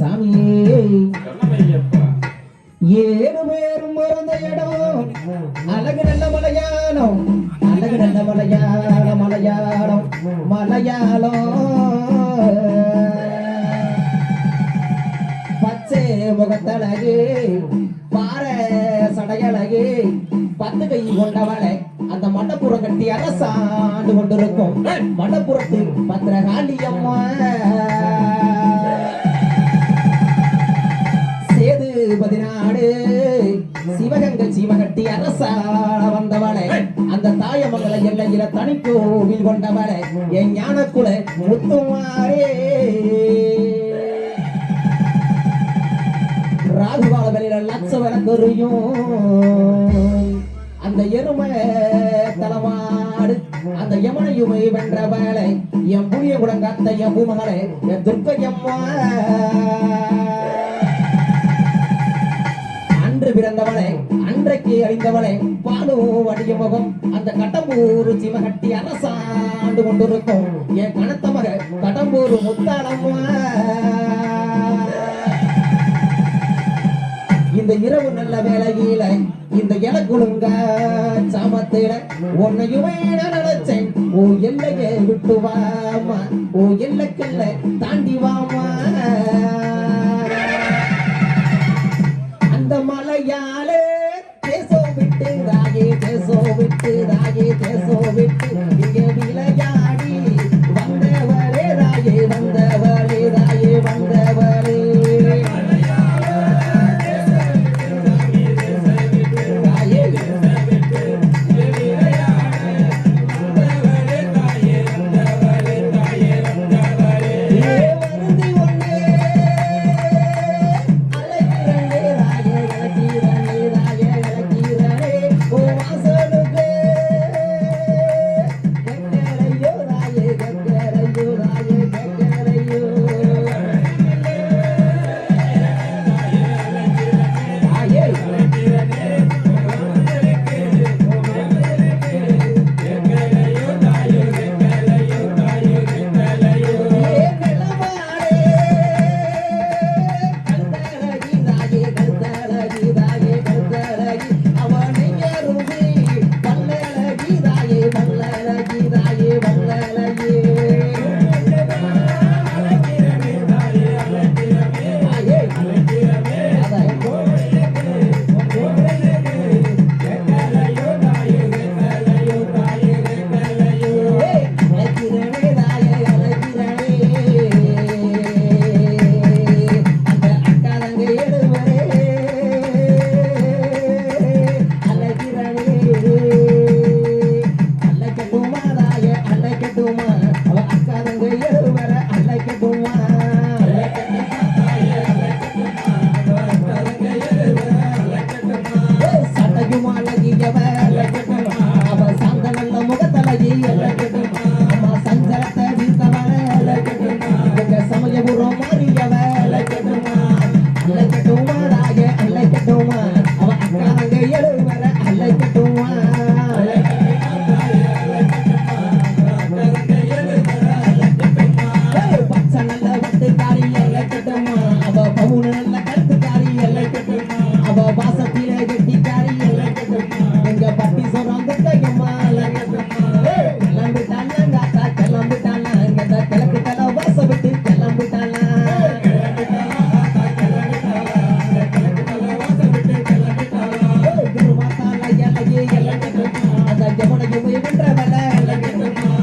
சாமியே கண்ணமையப்பா ஏழு பேரும் பிறந்த இடம். அழகு நல்ல மலையாளம். அழகு நல்ல மலையாளம் மலையாளம் மலையாளம். பச்சை முகத்தழகு பாறை சடையழகு பத்து கை கொண்டவளை. அந்த மண்டபுறம் கட்டி அரசாண்டு கொண்டிருக்கும். மண்டபுரத்து பத்திரகாளி அம்மா. பதினாடு சிவகங்கை சிவகட்டி அரசாள வந்தவளே. அந்த தாயமங்கல எல்லையில தனி கோவில் கொண்டவளே. என் ஞானக்குல முத்துமாரே. ராகுகால வெளியில லட்ச விளக்குறியும் அந்த எருமை தலவாடு அந்த யமனையுமை வென்ற வேலை என் புளிய குடங்காத்த என் பூமகளே என் துர்க்கையம்மா அன்றைக்கு அழிந்தவளே பாலும் வடிய முகம். அந்த கடம்பூர் சிவகட்டி அரசாண்டு கொண்டிருக்கும். என் கணத்த மக கடம்பூர் முத்தாளம்மா. இந்த இரவு நல்ல வேலையில இந்த இலக்குழுங்க சாமத்தில உன்னையுமே நினைச்சேன் ஓ எல்லைய விட்டு வாமா. ஓ எல்லைக்கல்ல தாண்டி வாமா. அந்த மலையாலே தேசோ விட்டு ராயே தேசோ விட்டு ராயே தேசோ விட்டு இங்கே விளையாடி.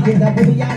இந்த புதிய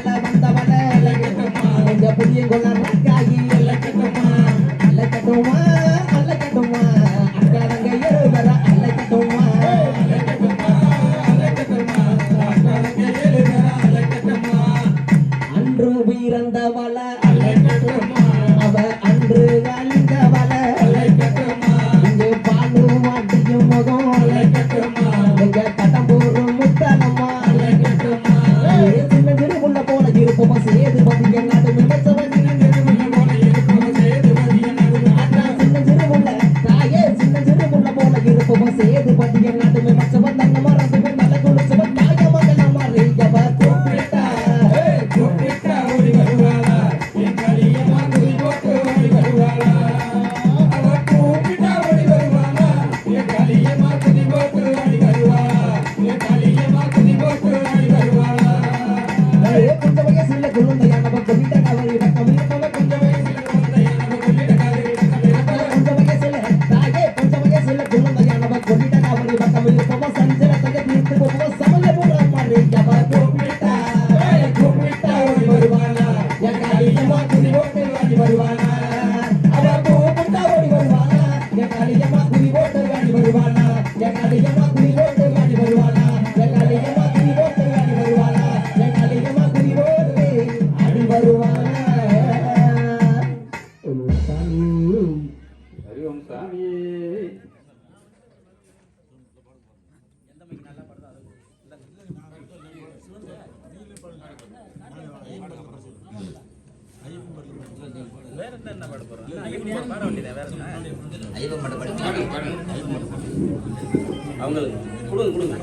அவங்களுக்கு கொடுங்க கொடுங்க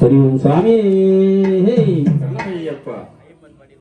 ஹரி ஓம் சாமி சரணமையப்பா